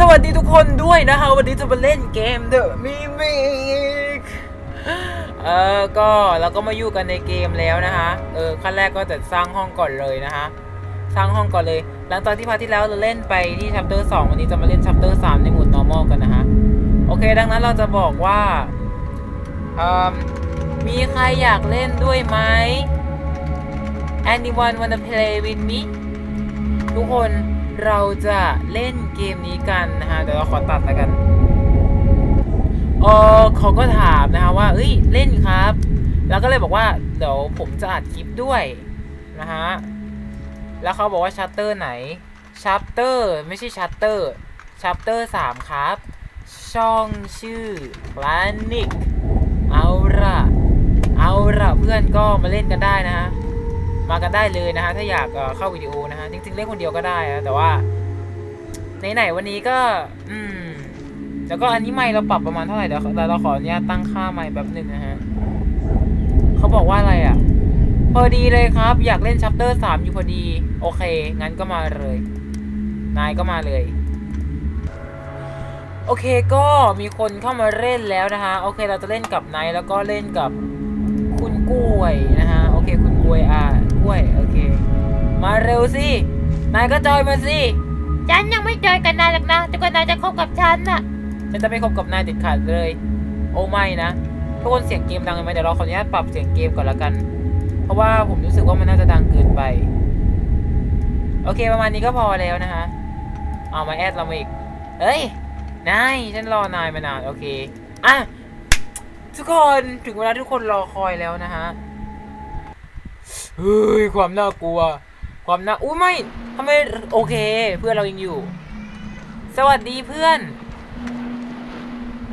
สวัสดีทุกคนด้วยนะฮะวันนี้จะมาเล่นเกม The Mimic เออก็เราก็มาอยู่กันในเกมแล้วนะฮะเออขั้นแรกก็จะสร้างห้องก่อนเลยนะฮะสร้างห้องก่อนเลย หลังจากที่พาที่แล้วเราเล่นไปที่ chapter 2วันนี้จะมาเล่น chapter 3ในหมด normal กันนะฮะโอเค ดังนั้นเราจะบอกว่าเออมีใครอยากเล่นด้วยไหม anyone wanna play with me ทุกคน เราจะเล่นเกมนี้กันนะฮะเดี๋ยวเราขอตัดแล้วกันเออเขาก็ถามนะฮะว่าเอ้ยเล่นครับ แล้วก็เลยบอกว่าเดี๋ยวผมจะอัดคลิปด้วยนะฮะแล้วเขาบอกว่าชัตเตอร์ไหนชัปเตอร์ไม่ใช่ชัตเตอร์ชัปเตอร์สามครับ ช่องชื่อ p l a n i c เอาละเอาละเพื่อนก็มาเล่นกันได้นะฮะ มากันได้เลยนะฮะถ้าอยากเข้าวิดีโอนะฮะจริงๆเล่นคนเดียวก็ได้นะแต่ว่าไหนๆวันนี้ก็ อืมแล้วก็อันนี้ไม่เราปรับประมาณเท่าไหร่เดี๋ยวเราเราขออนุญาตตั้งค่าไม่แป๊บหนึ่งนะฮะเขาบอกว่าอะไรอะ พอดีเลยครับ อยากเล่นชัปเตอร์สามอยู่พอดี โอเค งั้นก็มาเลย นายก็มาเลย โอเคก็มีคนเข้ามาเล่นแล้วนะฮะ โอเค เราจะเล่นกับนายแล้วก็เล่นกับคุณกล้วยนะฮะ โอเค คุณกล้วยอะ ล้วย โอเค มาเร็วสิ นายก็จอยมาสิ ฉันยังไม่เจอกันนายหรอกนะจนกว่านายจะคบกับฉันน่ะ ฉันจะไม่คบกับนายเด็ดขาดเลย โอ้ไม่นะ ทุกคนเสียงเกมดังไหมเดี๋ยวเราขออนุญาตปรับเสียงเกมก่อนละกัน เพราะว่าผมรู้สึกว่ามันน่าจะดังเกินไป โอเคประมาณนี้ก็พอแล้วนะฮะ เอามาแอดเรามาอีกเอ้ย นาย ฉันรอนายมานาน โอเค อะทุกคนถึงเวลาทุกคนรอคอยแล้วนะฮะ เฮ้ยความน่ากลัว ความน่าอุ้ไม่ทำไมโอเค เพื่อนเรายังอยู่ สวัสดีเพื่อน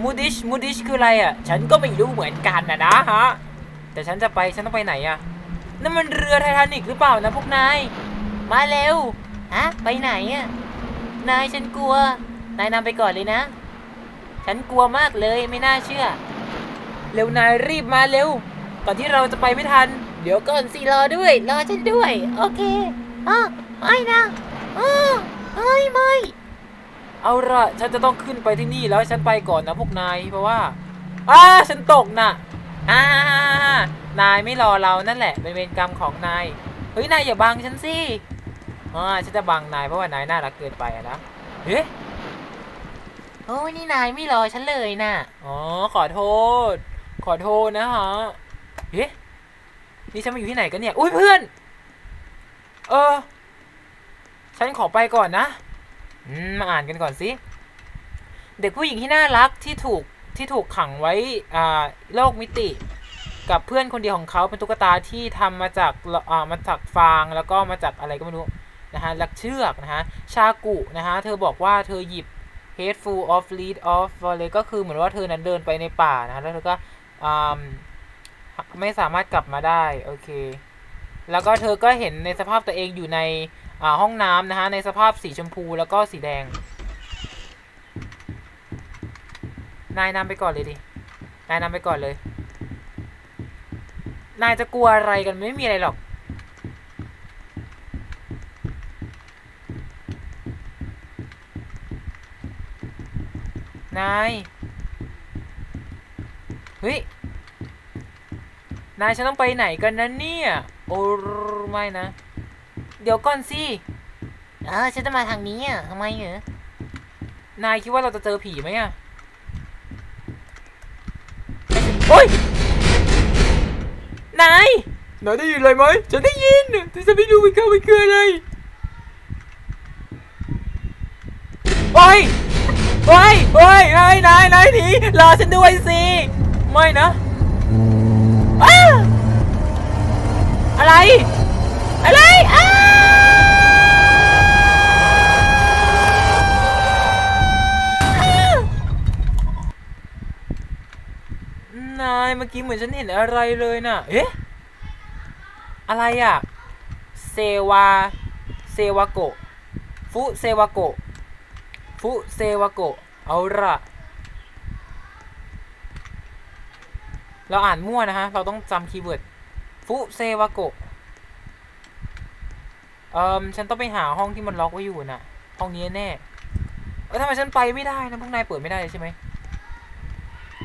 มูดิชมูดิชคืออะไรอะ ฉันก็ไม่รู้เหมือนกันนะนะฮะ แต่ฉันจะไป ฉันต้องไปไหนอะ นั่นมันเรือไททานิกหรือเปล่านะพวกนาย มาเร็ว ฮะ ไปไหนอะ นายฉันกลัว นายนำไปก่อนเลยนะ ฉันกลัวมากเลยไม่น่าเชื่อ เร็วนายรีบมาเร็ว ก่อนที่เราจะไปไม่ทัน เดี๋ยวก่อนสิรอด้วย รอฉันด้วย โอเคอ้อไม่นะอ้อเฮ้ยไม่เอาละฉันจะต้องขึ้นไปที่นี่แล้วฉันไปก่อนนะพวกนายเพราะว่าอ้าฉันตกน่ะอ่านายไม่รอเรานั่นแหละเป็นเวรกรรมของนายเฮ้ยนายอย่าบังฉันสิอ่าฉันจะบังนายเพราะว่านายน่ารักเกินไปอะนะเฮ้ยโอ้ยนี่นายไม่รอฉันเลยน่ะ อ๋อ ขอโทษ ขอโทษนะฮะ เฮ้ นี่ฉันมาอยู่ที่ไหนกันเนี่ย อุ้ยเพื่อน เออ ฉันขอไปก่อนนะ มาอ่านกันก่อนสิ เด็กผู้หญิงที่น่ารักที่ถูกที่ถูกขังไว้อ่าโลกมิติ กับเพื่อนคนเดียวของเขาเป็นตุ๊กตาที่ทำมาจากอ่ามาจากฟางแล้วก็มาจากอะไรก็ไม่รู้นะฮะลักเชือกนะฮะ ชากุนะฮะ เธอบอกว่าเธอหยิบ headful of lead off เลยก็คือเหมือนว่าเธอนั้นเดินไปในป่านะฮะแล้วเธอก็อ่า ไม่สามารถกลับมาได้ โอเค แล้วก็เธอก็เห็นในสภาพตัวเองอยู่ในอ่าห้องน้ำนะฮะ ในสภาพสีชมพูแล้วก็สีแดง นายนำไปก่อนเลยดิ นายนำไปก่อนเลย นายจะกลัวอะไรกันไม่มีอะไรหรอก นาย เฮ้ย นายฉันต้องไปไหนกันนะเนี่ย โอ้ไม่นะ เดี๋ยวก่อนสิเออฉันจะมาทางนี้อะทำไมเหรอนายคิดว่าเราจะเจอผีไหมอะโอ้ยนายนายได้ยินอะไรไหมฉันได้ยินแต่ฉันไม่รู้มันคือมันคืออะไรโอ้ยโอ้ยโอ้ยนายนายนายหนีรอฉันด้วยสิ ไม่นะ อะไร อะไรอ้าวนายเมื่อกี้เหมือนฉันเห็นอะไรเลยน่ะ เอ๊ะ อะไรอะ เซวา เซวาโก ฟุเซวาโก ฟุเซวาโก เอาละ เราอ่านมั่วนะฮะ เราต้องจำคีย์เวิร์ด ฟุเซวาโกะ เอ่มฉันต้องไปหาห้องที่มันล็อกไว้อยู่น่ะ ห้องนี้แน่แล้วทำไมฉันไปไม่ได้นะพวกนายเปิดไม่ได้ใช่ไหม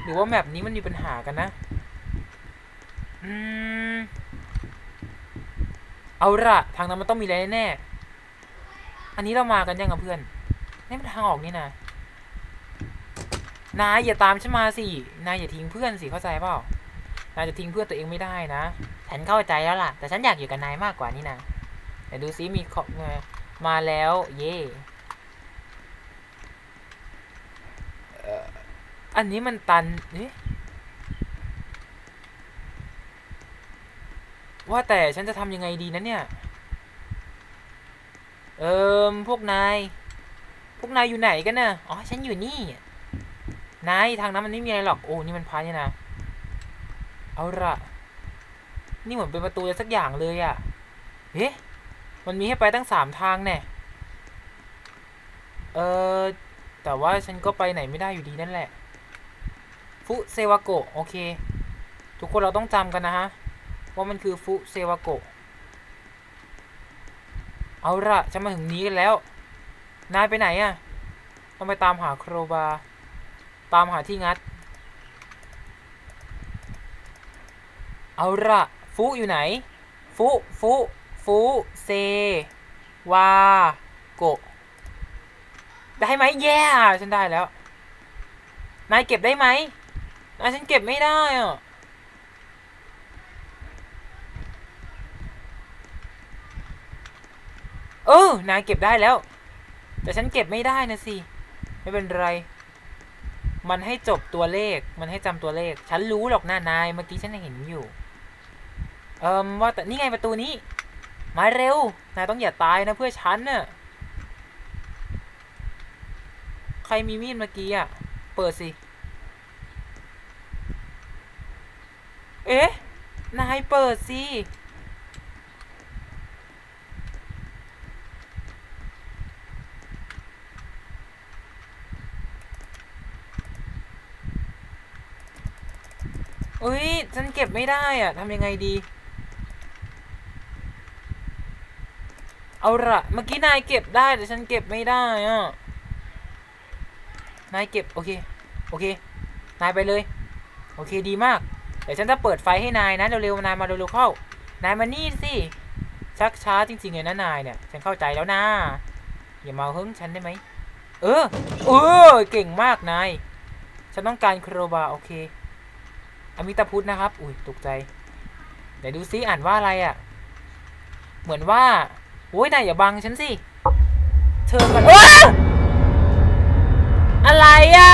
หรือว่าแมปนี้มันมีปัญหากันนะ อืม เอาละทางนั้นมันต้องมีอะไรแน่ อันนี้เรามากันยังกับเพื่อน นี่มันทางออกนี่นะนายอย่าตามฉันมาสิ นายอย่าทิ้งเพื่อนสิเข้าใจเปล่า นายจะทิ้งเพื่อนตัวเองไม่ได้นะ ฉันเข้าใจแล้วล่ะ แต่ฉันอยากอยู่กับนายมากกว่านี่นะแต่ดูซิมีของมามาแล้ว เย่อันนี้มันตันเอ๊ะว่าแต่ฉันจะทำยังไงดีนะเนี่ย เอิมพวกนาย พวกนายอยู่ไหนกันน่ะ อ๋อ ฉันอยู่นี่ นายทางนั้นมันไม่มีอะไรหรอก โอ้ นี่มันพาเนี่ยนะ เอาละนี่เหมือนเป็นประตูอะไรสักอย่างเลยอะ่ะเอ๊ะมันมีให้ไปตั้งสามทางแน่เออแต่ว่าฉันก็ไปไหนไม่ได้อยู่ดีนั่นแหละ ฟุเซวาโกะโอเค ทุกคนเราต้องจำกันนะฮะ ว่ามันคือฟุเซวาโกะเอาละฉันมาถึงนี้กันแล้ว นายไปไหนอะ ต้องไปตามหาโครบา ตามหาที่งัด เอาละฟุอยู่ไหน ฟุฟุฟุเซวาโกะได้ไหมแย่ฉันได้แล้ว นายเก็บได้ไหมนายฉันเก็บไม่ได้อะเออนายเก็บได้แล้ว แต่ฉันเก็บไม่ได้นะสิ ไม่เป็นไร มันให้จบตัวเลข มันให้จำตัวเลข ฉันรู้หรอกนะนาย เมื่อกี้ฉันเห็นอยู่ เอิมว่าแต่นี่ไงประตูนี้ มาเร็ว นายต้องอย่าตายนะเพื่อฉันเน่ะใครมีมีดเมื่อกี้อะ เปิดสิ เอ๊ะ นายเปิดสิ อุ้ยฉันเก็บไม่ได้อะทำยังไงดี เอาละเมื่อกี้นายเก็บได้แต่ฉันเก็บไม่ได้อะนายเก็บโอเคโอเคนายไปเลย โอเคดีมากเดี๋ยวฉันจะเปิดไฟให้นายนะเร็วๆนายมาเร็วๆเข้านายมานี่สิชักช้าจริงๆเลยนะนายเนี่ย ฉันเข้าใจแล้วนะอย่ามาหึ้งฉันได้ไหมเออเออเก่งมากนายฉันต้องการโครบาโอเคอมิตาพุทธนะครับ อุ้ยตกใจ เดี๋ยวดูซิอ่านว่าอะไรอะ่ะ เหมือนว่า โอ้ยนายอย่าบังฉันสิ เธอกันว้าอะไรอะ่ะ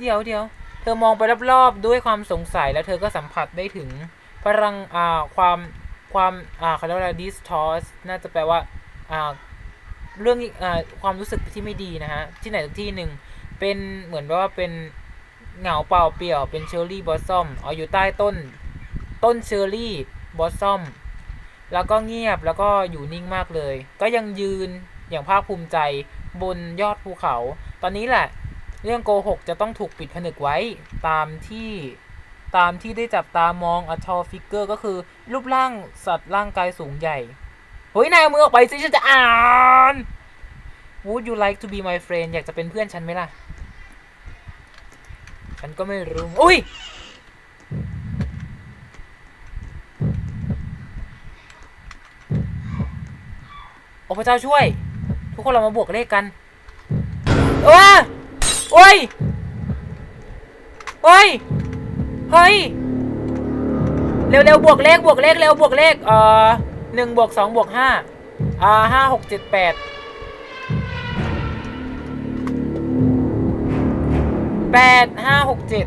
เดี๋ยวเดี๋ยว เธอมองไปรอบๆด้วยความสงสัยแล้วเธอก็สัมผัสได้ถึงพลังอ่าความความอ่าเขาเรียกว่าอะไร distort น่าจะแปลว่าอ่าเรื่องอ่าความรู้สึกที่ไม่ดีนะฮะ ที่ไหนสักที่หนึ่งเป็นเหมือนว่าเป็นเหงาเปล่าเปลี่ยวเป็นเชอร์รี่บอสซอมเอาอยู่ใต้ต้น ต้นเชอร์รี่บอสซอม แล้วก็เงียบแล้วก็อยู่นิ่งมากเลย ก็ยังยืนอย่างภาคภูมิใจบนยอดภูเขา ตอนนี้แหละ เรื่องโกหกจะต้องถูกปิดผนึกไว้ตามที่ตามที่ได้จับตามอง a tall figure ก็คือรูปร่างสัตว์ร่างกายสูงใหญ่เฮ้ยนายเอามือออกไปสิฉันจะอ่าน Would you like to be my friend อยากจะเป็นเพื่อนฉันไหมล่ะ ฉันก็ไม่รู้ อุ้ย โอ้พระเจ้าช่วย ทุกคนเรามาบวกเลขกันว้าโอ้ยโอ้ยเฮ้ยเร็วเร็วบวกเลขบวกเลขเร็วบวกเลขเอ่อหนึ่งบวกสองบวกห้าอ่าห้าหกเจ็ดแปดแปดห้าหกเจ็ด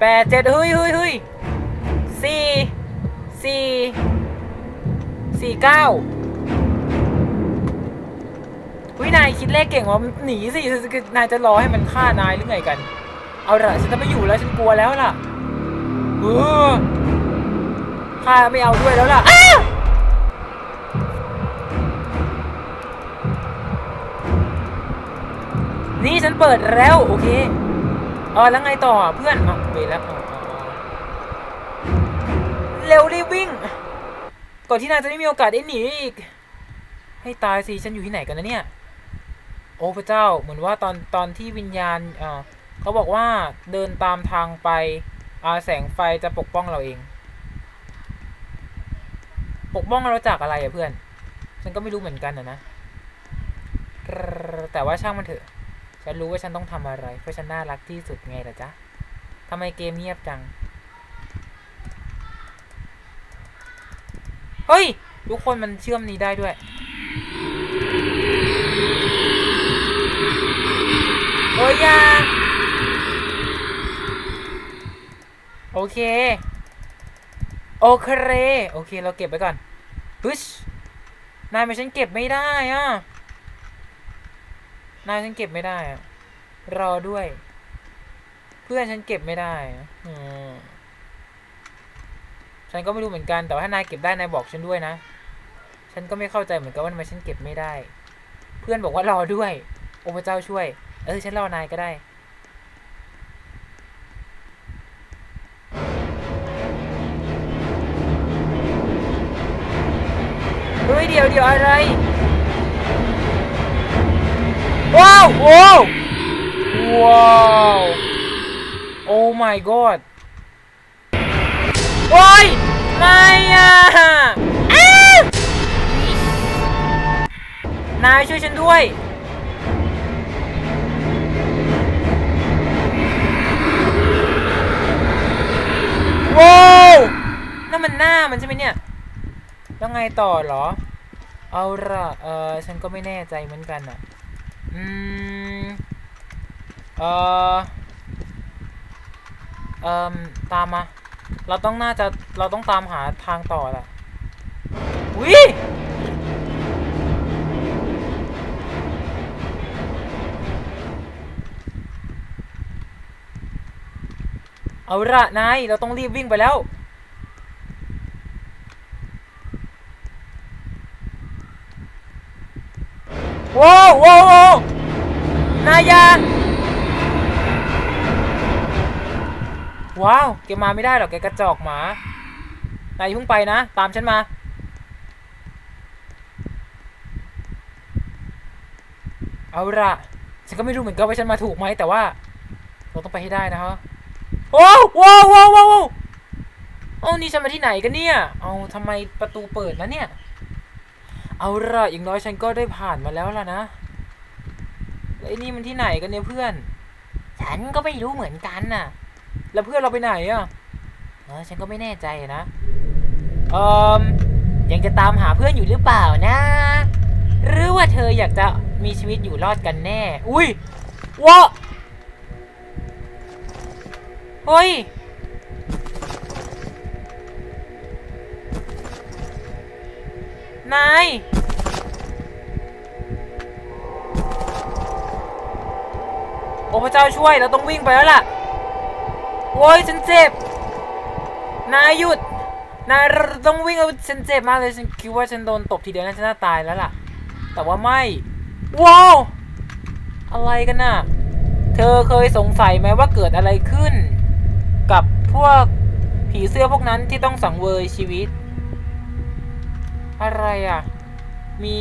แปดเจ็ดเฮ้ยเฮ้ยเฮ้ยสี่สี่สี่เก้า วินายคิดเลขเก่งว่าหนีสินายจะรอให้มันฆ่านายหรือไงกัน เอาละฉันจะไม่อยู่แล้วฉันกลัวแล้วล่ะเออฆ่าไม่เอาด้วยแล้วล่ะนี่ฉันเปิดแล้วโอเคเออแล้วไงต่อเพื่อนเอาไปแล้วเอาเอาเอาเร็วรีบวิ่ง ก่อนที่นายจะไม่มีโอกาสได้หนีอีก ให้ตายสิ ฉันอยู่ที่ไหนกันนะเนี่ย โอ้พระเจ้าเหมือนว่าตอนตอนที่วิญญาณอ่าเขาบอกว่าเดินตามทางไปอาแสงไฟจะปกป้องเราเอง ปกป้องเราจากอะไรอะเพื่อน ฉันก็ไม่รู้เหมือนกันอะนะ แต่ว่าช่างมันเถอะ ฉันรู้ว่าฉันต้องทำอะไร เพราะฉันน่ารักที่สุดไงล่ะจ๊ะทำไมเกมเงียบจัง เฮ้ย ทุกคนมันเชื่อมนี้ได้ด้วย อ้ยยาโอเค โอเคโอเค เราเก็บไว้ก่อนปึ๊ชนายไม่ฉันเก็บไม่ได้อะ นายฉันเก็บไม่ได้อะ รอด้วย เพื่อนฉันเก็บไม่ได้อะอืมฉันก็ไม่รู้เหมือนกัน แต่ว่าถ้านายเก็บได้ นายบอกฉันด้วยนะ ฉันก็ไม่เข้าใจเหมือนกันว่าทำไมฉันเก็บไม่ได้ เพื่อนบอกว่ารอด้วย โอ้พระเจ้าช่วย เออ ฉันรอนายก็ได้ เฮ้ย เดี๋ยวเดี๋ยวอะไร ว้าวโอ้ว้าวโอ้ my god โอ้ยไม่อะนายช่วยฉันด้วย ว้าวนั่นมันหน้ามันใช่ไหมเนี่ย แล้วไงต่อเหรอ เอาละเออฉันก็ไม่แน่ใจเหมือนกันอะ อืม เออเอ่อตามมา เราต้องน่าจะ เราต้องตามหาทางต่อแหละวิ เอาละนายเราต้องรีบวิ่งไปแล้ว โว้วโว้ววนายยาว้าวแกมาไม่ได้หรอกแกกระจอกหมานายเพิ่งไปนะ ตามฉันมาเอาละฉันก็ไม่รู้เหมือนกันว่าฉันมาถูกไหมแต่ว่า เราต้องไปให้ได้นะฮะ โอ้ว้าวว้าวว้าวว้าวเอ้านี่ฉันมาที่ไหนกันเนี่ย เอาทำไมประตูเปิดนะเนี่ย เอาละอย่างน้อยฉันก็ได้ผ่านมาแล้วล่ะนะแล้วไอ้นี่มันที่ไหนกันเนี่ยเพื่อน ฉันก็ไม่รู้เหมือนกันน่ะ แล้วเพื่อนเราไปไหนอะเออฉันก็ไม่แน่ใจนะเอ่อยังจะตามหาเพื่อนอยู่หรือเปล่านะ หรือว่าเธออยากจะมีชีวิตอยู่รอดกันแน่ อุ้ยวะ เฮ้ย นาย โอ้พระเจ้าช่วย เราต้องวิ่งไปแล้วล่ะโอ้ยฉันเจ็บ นายหยุด นายต้องวิ่งเอาฉันเจ็บมากเลย ฉันคิดว่าฉันโดนตบทีเดียวน่าจะน่าตายแล้วล่ะ แต่ว่าไม่ ว้าว อะไรกันน่ะ เธอเคยสงสัยไหมว่าเกิดอะไรขึ้น พวกผีเสื้อพวกนั้นที่ต้องสังเวยชีวิต อะไรอะ มี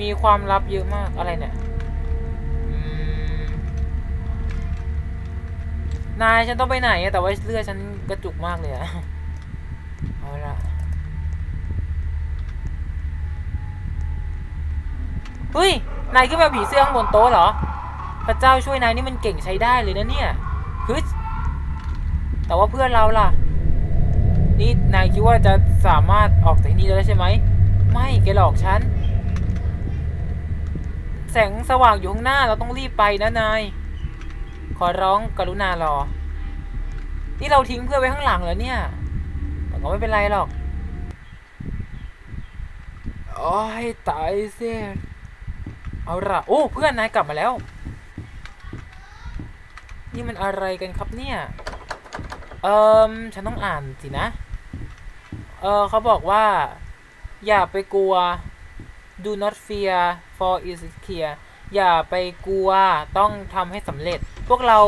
มีความลับเยอะมากอะไรเนี่ยนายฉันต้องไปไหนแต่ว่าเลือดฉันกระจุกมากเลยอะเอาละเฮ้ย นายขึ้นมาผีเสื้อข้างบนโต๊ะเหรอ พระเจ้าช่วยนายนี่มันเก่งใช้ได้เลยนะเนี่ยฮึ แต่ว่าเพื่อนเราล่ะ นี่นายคิดว่าจะสามารถออกจากที่นี่ได้ใช่ไหม ไม่แกหลอกฉัน แสงสว่างอยู่ข้างหน้าเราต้องรีบไปนะนาย ขอร้องกรุณารอ นี่เราทิ้งเพื่อนไว้ข้างหลังเหรอเนี่ยแต่ก็ไม่เป็นไรหรอกโอ้ยตายเสียเอาละโอ้ เพื่อนนายกลับมาแล้ว นี่มันอะไรกันครับเนี่ย เอิมฉันต้องอ่านสินะ เออเขาบอกว่า อย่าไปกลัว do not fear for is clear อย่าไปกลัวต้องทำให้สำเร็จ พวกเรา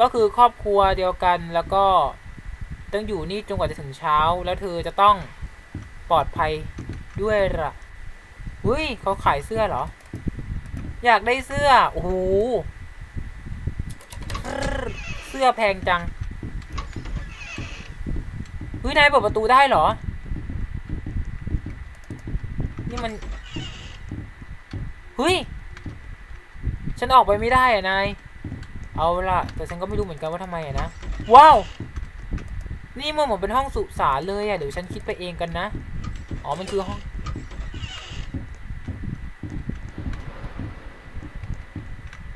ก็คือครอบครัวเดียวกันแล้วก็ต้องอยู่นี่จนกว่าจะถึงเช้า แล้วเธอจะต้องปลอดภัยด้วยล่ะเฮ้ยเขาขายเสื้อเหรอ อยากได้เสื้อ โอ้โห เสื้อแพงจัง เฮ้ยนายเปิดประตูได้เหรอ นี่มันเฮ้ยฉันออกไปไม่ได้อะนาย เอาล่ะ แต่ฉันก็ไม่รู้เหมือนกันว่าทำไมอะนะ ว้าว นี่มันเหมือนเป็นห้องสุสานเลยอะเดี๋ยวฉันคิดไปเองกันนะ อ๋อ มันคือห้อง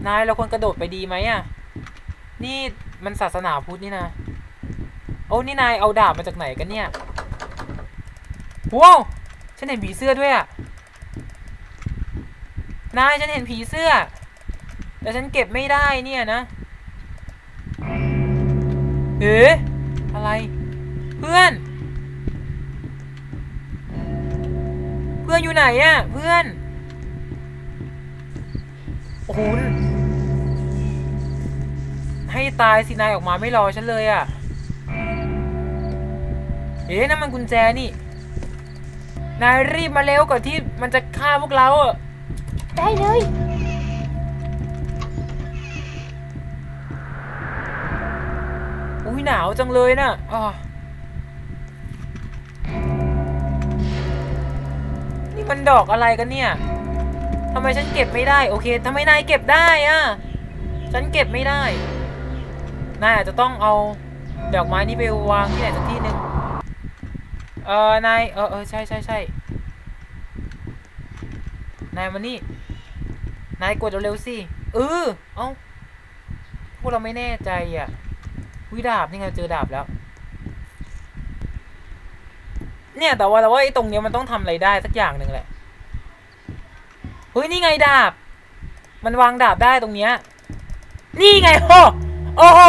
นายเราควรกระโดดไปดีไหมอะนี่มันศาสนาพุทธนี่นะ อ้นี่นายเอาดาบมาจากไหนกันเนี่ยว้าวฉันเห็นผีเสื้อด้วยอะนายฉันเห็นผีเสื้อ แต่ฉันเก็บไม่ได้เนี่ยนะเอ๊ะอะไร เพื่อน เพื่อนอยู่ไหนอะเพื่อนโอ้โหให้ตายสินายออกมาไม่รอฉันเลยอะ เอ๊ะนั่นมันกุญแจนี่ นายรีบมาเร็วก่อนที่มันจะฆ่าพวกเราอะได้เลย อุ้ยหนาวจังเลยน่ะอ่านี่มันดอกอะไรกันเนี่ยทำไมฉันเก็บไม่ได้ โอเคทำไมนายเก็บได้อะฉันเก็บไม่ได้ นายอาจจะต้องเอาดอกไม้นี้ไปวางที่ไหนสักที่หนึ่ง เออนายเออเออใช่ใช่ใช่นายมานี่ นายกดเร็วๆสิเออเอ้าพวกเราไม่แน่ใจอะวิดาบนี่ไงเจอดาบแล้ว เนี่ยแต่ว่าเราว่าไอ้ตรงเนี้ยมันต้องทำอะไรได้สักอย่างหนึ่งแหละเฮ้ยนี่ไงดาบ มันวางดาบได้ตรงเนี้ยนี่ไงโอ้โอ้โห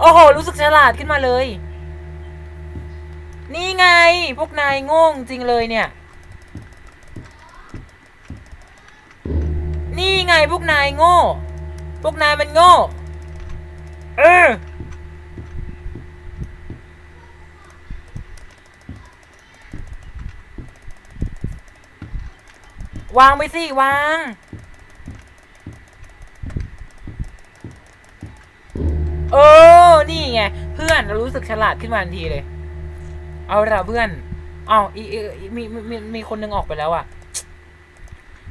โอ้โหรู้สึกฉลาดขึ้นมาเลย นี่ไง พวกนายโง่จริงเลยเนี่ย นี่ไงพวกนายโง่ พวกนายมันโง่ เออ วางไปสิ วาง เออ นี่ไง เพื่อนเรารู้สึกฉลาดขึ้นมาทันทีเลย เอาละเพื่อนเอาอีอีมีมีมีคนนึงออกไปแล้วอะ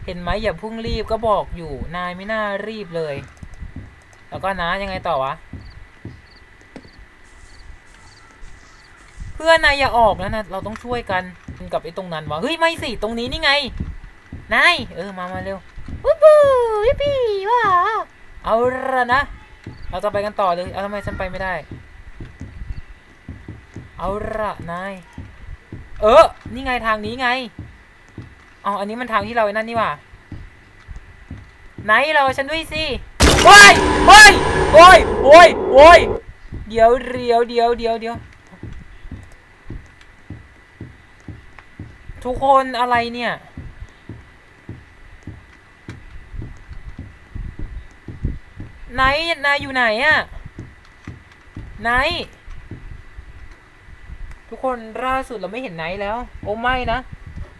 เห็นไหมอย่าพุ่งรีบก็บอกอยู่นายไม่น่ารีบเลย แล้วก็นะยังไงต่อวะ เพื่อนนายอย่าออกนะนะเราต้องช่วยกันกับไอ้ตรงนั้นวะเฮ้ยไม่สิตรงนี้นี่ไงนายเออมามาเร็ววู้บูวิปปี้ว้าเอาละนะ เราจะไปกันต่อเลยเอาทำไมฉันไปไม่ได้ เอาละนาย เออ นี่ไงทางนี้ไงอาอันนี้มันทางที่เราไอ้นั่นนี่ว่าไหนเราฉันด้วยสิโอ้ยโอ้ยโอ้ยโอ้ยโอ้ยเดี๋ยวเดี๋ยวเดี๋ยวเดี๋ยวเดี๋ยวทุกคนอะไรเนี่ยไนนายอยู่ไหนอะไน คนล่าสุดเราไม่เห็นไนท์แล้ว โอ้ไม่นะ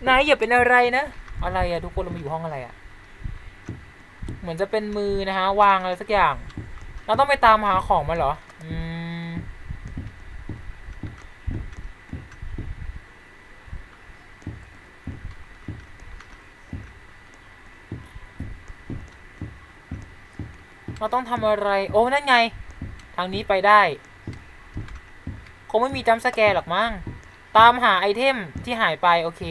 ไนท์อย่าเป็นอะไรนะ อะไรอะทุกคนเรามาอยู่ห้องอะไรอะเหมือนจะเป็นมือนะฮะวางอะไรสักอย่าง เราต้องไปตามหาของมาเหรอ อืม เราต้องทำอะไร โอ้นั่นไง ทางนี้ไปได้ งไม่มีจัมสแกร์หรอกมั้ง ตามหาไอเทมที่หายไป โอเค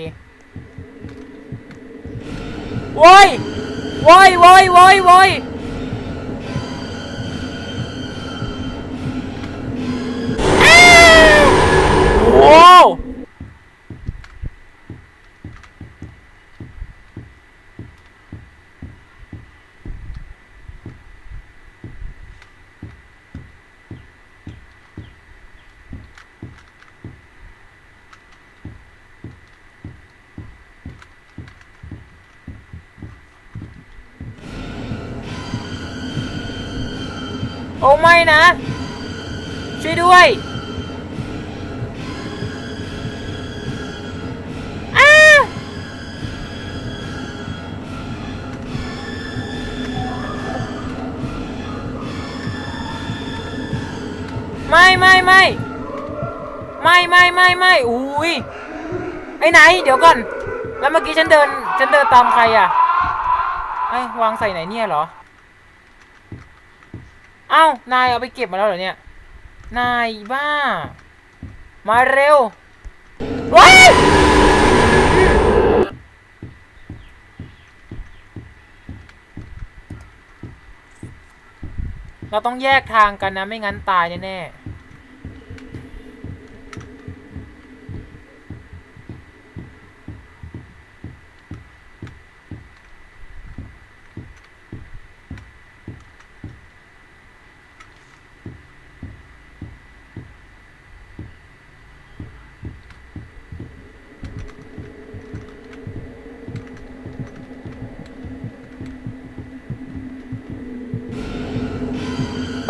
โว้ยโว้ยโว้ยโว้ยโว้ย นะ ช่วยด้วยไม่ไม่ไม่ไม่ไม่ไม่ไม่อุ้ยไอ้ไหน เดี๋ยวก่อน แล้วเมื่อกี้ฉันเดิน ฉันเดินตามใครอะไอวางใส่ไหนเนี่ยเหรอ อ้านายเอาไปเก็บมาแล้วเหรอเนี่ย นายบ้า มาเร็วว้ายเราต้องแยกทางกันนะไม่งั้นตายแน่ๆ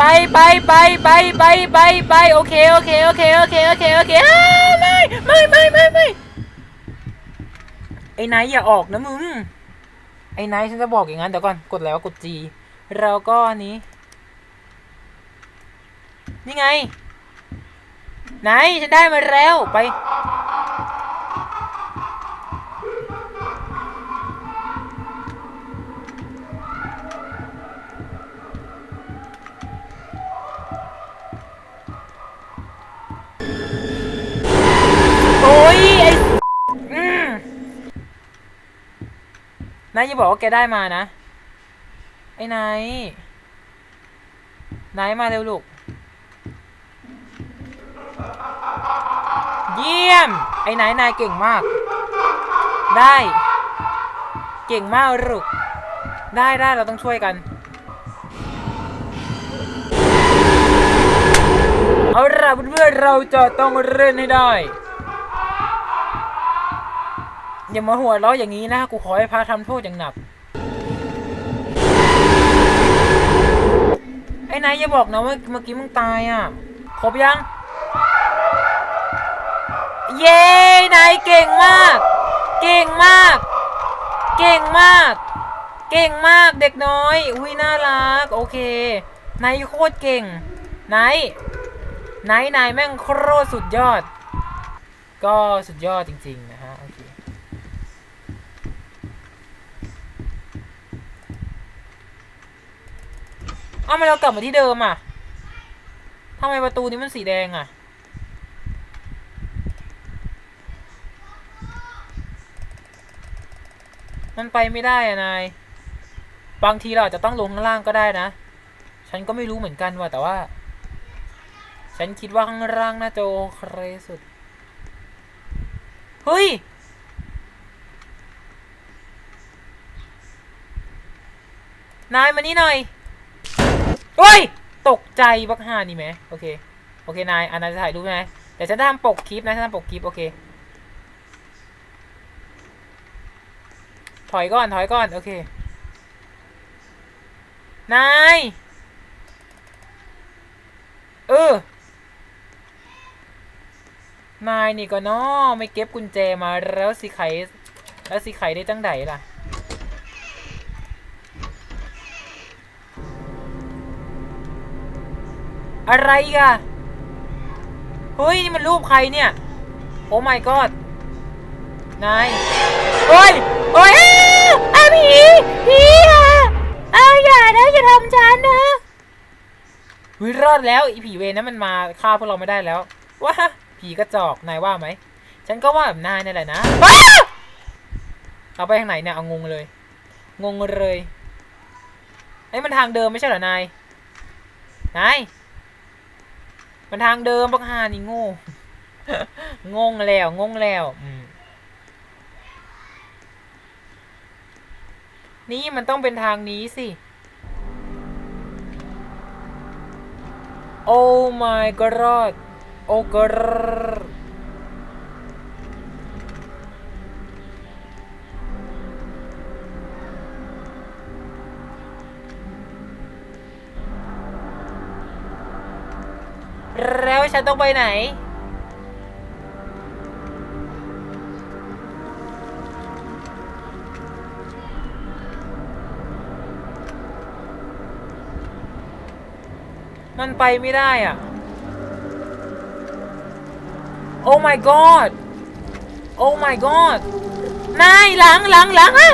ไปไปไปไปไปไปไปโอเคโอเคโอเคโอเคโอเคโอเคอ้าไม่ไม่ไม่ไม่ไม่ไอ้ไนท์อย่าออกนะมึงไอ้ไนท์ฉันจะบอกอย่างนั้นเดี๋ยวก่อนกดแล้วกดจีเราก็อันนี้ นี่ไง ไหนฉันได้มาแล้วไป นายอย่าบอกว่าแกได้มานะ ไอ้นายนายมาเร็วลูก เยี่ยม ไอ้นายนายเก่งมาก ได้ เก่งมากลูก ได้ได้เราต้องช่วยกัน เอาล่ะเพื่อนๆเราจะต้องเล่นให้ได้ อย่ามาหัวเราะอย่างนี้นะ กูขอให้พระทำโทษอย่างหนัก ไอ้นายอย่าบอกนะว่าเมื่อกี้มึงตายอะ ครบยัง เย้นายเก่งมาก เก่งมาก เก่งมาก เก่งมากเด็กน้อย อุ้ยน่ารัก โอเคนายโคตรเก่งนายนายนายแม่งโคตรสุดยอด ก็สุดยอดจริง ๆ นะฮะ โอเคเอ้าทำไมเรากลับมาที่เดิมอะทำไมประตูนี้มันสีแดงอะ มันไปไม่ได้อะนาย บางทีเราอาจจะต้องลงข้างล่างก็ได้นะ ฉันก็ไม่รู้เหมือนกันว่ะแต่ว่า ฉันคิดว่าข้างล่างน่าจะโอเคสุด เฮ้ยนายมานี่หน่อย เฮ้ย ตกใจบักฮานี่ไหมโอเคโอเคนายอันนั้นจะถ่ายรูปไหมเดี๋ยวฉันจะทำปกคลิปนะฉันทำปกคลิปโอเค ถอยก่อนถอยก่อนโอเคนายเออนายนี่ก็น้อไม่เก็บกุญแจมาแล้วสิไขแล้วสิไขได้จังไดล่ะ อะไรอีกอะเฮ้ย นี่มันรูปใครเนี่ย โอ้ my god นายโอ้ยโอ้ยอ้าวผีผีอะอ้าวอย่านะอย่าทำฉันนะวิรอดแล้วอีผีเวรนั้นมันมาฆ่าพวกเราไม่ได้แล้วว้าผีกระจอกนายว่าไหมฉันก็ว่าแบบนายนี่แหละนะอ้าเราไปทางไหนเนี่ยเอางงเลย งงเลยไอ้ยมันทางเดิมไม่ใช่เหรอนายนาย มันทางเดิมบักฮานี่โง่งงแล้วงงแล้วนี่มันต้องเป็นทางนี้สิ โอ้ my god โอ้ god แล้วฉันต้องไปไหน มันไปไม่ได้อะโอ้ my god โอ้ my god นายหลังหลังหลังอะ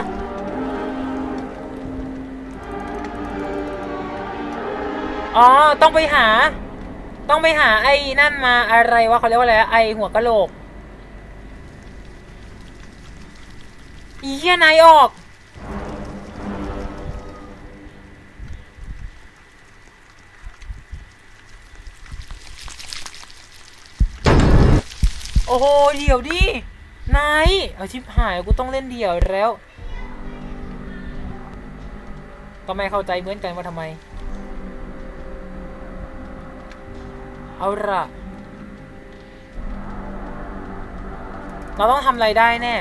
อ๋อ ต้องไปหา ต้องไปหาไอ้นั่นมาอะไรวะเขาเรียกว่าอะไรอะไอ้หัวกะโหลกอีเหี้ยนายออก โอ้โหเดี๋ยวดินายเอาชิบหายกูต้องเล่นเดี่ยวแล้ว ก็ไม่เข้าใจเหมือนกันว่าทำไม เอาละเราต้องทำอะไรได้แน่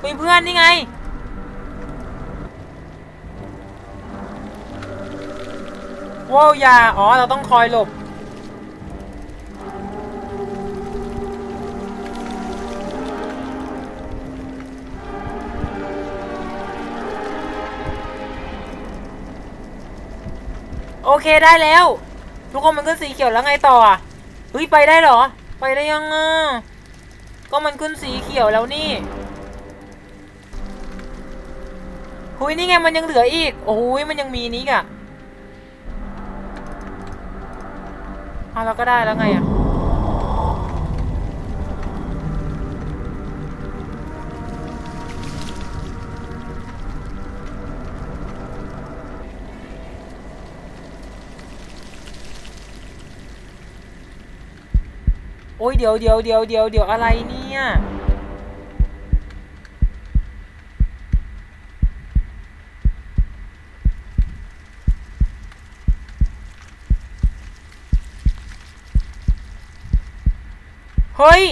เฮ้ยเพื่อนนี่ไงว้าวยา อ๋อ เราต้องคอยหลบ เคได้แล้ว ทุกคนมันขึ้นสีเขียวแล้วไงต่ออะเฮ้ยไปได้เหรอ ไปได้ยังอะก็มันขึ้นสีเขียวแล้วนี่หุยนี่ไงมันยังเหลืออีก โอ้ยมันยังมีนี้กะเอาเราก็ได้แล้วไงอะ โอ้ยเดี๋ยวเดี๋ยวเดี๋ยวเดี๋ยวเดี๋ยวอะไรเนี่ย เฮ้ย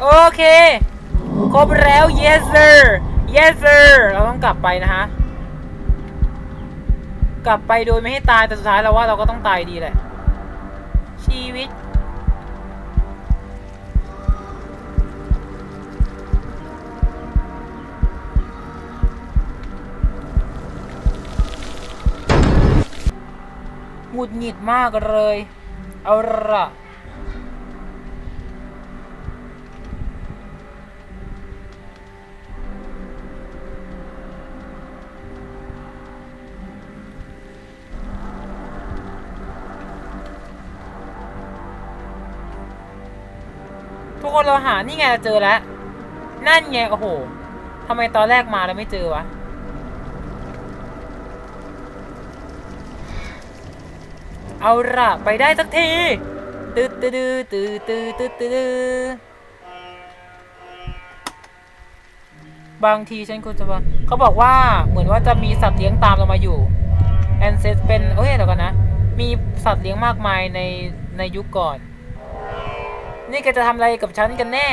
โอเค ครบแล้ว yes sir yes sir เราต้องกลับไปนะฮะ กลับไปโดยไม่ให้ตายแต่สุดท้ายเราว่าเราก็ต้องตายดีแหละ ชีวิต หงุดหงิดมากเลย เอาละ เราหา นี่ไงเราเจอแล้ว นั่นไง โอ้โหทำไมตอนแรกมาแล้วไม่เจอวะ เอาละไปได้สักทีตืดตืดตืดตืดตืดตืดบางทีฉันควรจะว่าเขาบอกว่าเหมือนว่าจะมีสัตว์เลี้ยงตามเรามาอยู่แอนเซสเป็นเอ้ยเดี๋ยวกันนะ มีสัตว์เลี้ยงมากมายในในยุคก่อน นี่แกจะทำอะไรกับฉันกันแน่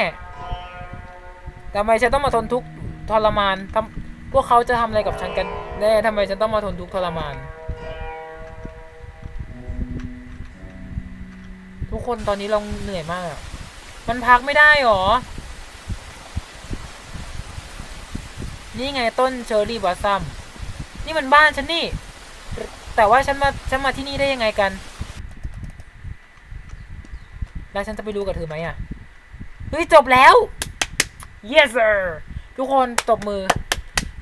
ทำไมฉันต้องมาทนทุกข์ทรมานทำพวกเขาจะทำอะไรกับฉันกันแน่ทำไมฉันต้องมาทนทุกข์ทรมาน ทุกคนตอนนี้เราเหนื่อยมาก มันพักไม่ได้หรอ นี่ไงต้นเชอร์รี่บอสซัม นี่มันบ้านฉันนี่ แต่ว่าฉันมาฉันมาที่นี่ได้ยังไงกัน แล้วฉันจะไปดูกับเธอไหมอะ เฮ้ย จบแล้ว yes sir ทุกคนตบมือ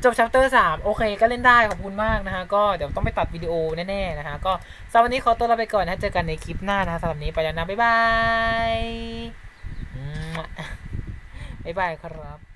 จบ chapter 3โอเค ก็เล่นได้ ขอบคุณมากนะฮะ ก็เดี๋ยวต้องไปตัดวิดีโอแน่ๆนะฮะ ก็สำหรับวันนี้ขอตัวลาไปก่อนนะ เจอกันในคลิปหน้านะสำหรับนี้ไปแล้วนะ บ๊ายบาย บ๊ายบายครับ